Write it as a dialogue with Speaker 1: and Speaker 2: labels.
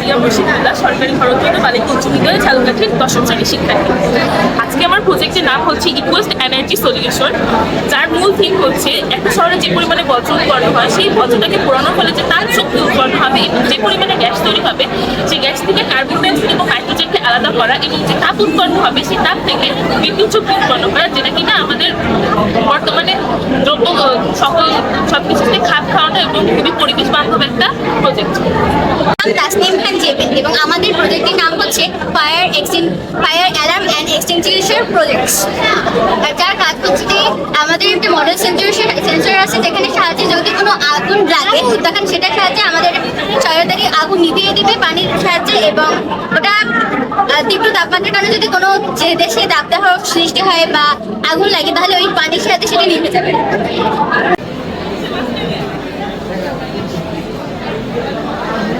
Speaker 1: মারিয়া মুর্শিদুল্লাহ সরকারি খরচগত বালিকা উচ্চ বিদ্যালয় ঝালকাঠির দশম শ্রেণির শিক্ষার্থী। আজকে আমার প্রজেক্টের নাম হচ্ছে ইকুয়েস্ট এনার্জি সলিউশন যার মূল থিম হচ্ছে একটা শহরে যে পরিমাণে বজ্র উৎপন্ন হয়, সেই বজ্রটাকে পোড়ানোর ফলে যে তার শক্তি উৎপন্ন হবে এবং যে পরিমাণে গ্যাস তৈরি হবে সেই গ্যাস থেকে কার্বন ডাইঅক্সাইড এবং হাইড্রোজেনকে আলাদা করা এবং যে তাপ উৎপন্ন হবে সেই তাপ থেকে বিদ্যুৎ শক্তি উৎপন্ন করা, যেটা কিনা আমাদের বর্তমানে দ্রব্য, সকল সবকিছুতে খাপ খাওয়ানো এবং খুবই পরিবেশ বান্ধব একটা প্রজেক্ট
Speaker 2: নাম তাসনিম খান জেবিন এবং আমাদের প্রজেক্টের নাম হচ্ছে fire extinguisher fire alarm and extinguisher projects যার কাজ হচ্ছে যে আমাদের একটা মডেল সেন্সর সেন্সর আছে যেখানে সাহায্যে যদি কোনো আগুন লাগে, তখন সেটার সাহায্যে আমাদের তাড়াতাড়ি আগুন নিভিয়ে দিবে, পানির সাহায্যে এবং ওটা তীব্র তাপমাত্রার কারণে যদি কোনো যে দেশে দাবদাহ সৃষ্টি হয় বা আগুন লাগে, তাহলে ওই পানির সাহায্যে সেটা নিভে যাবে।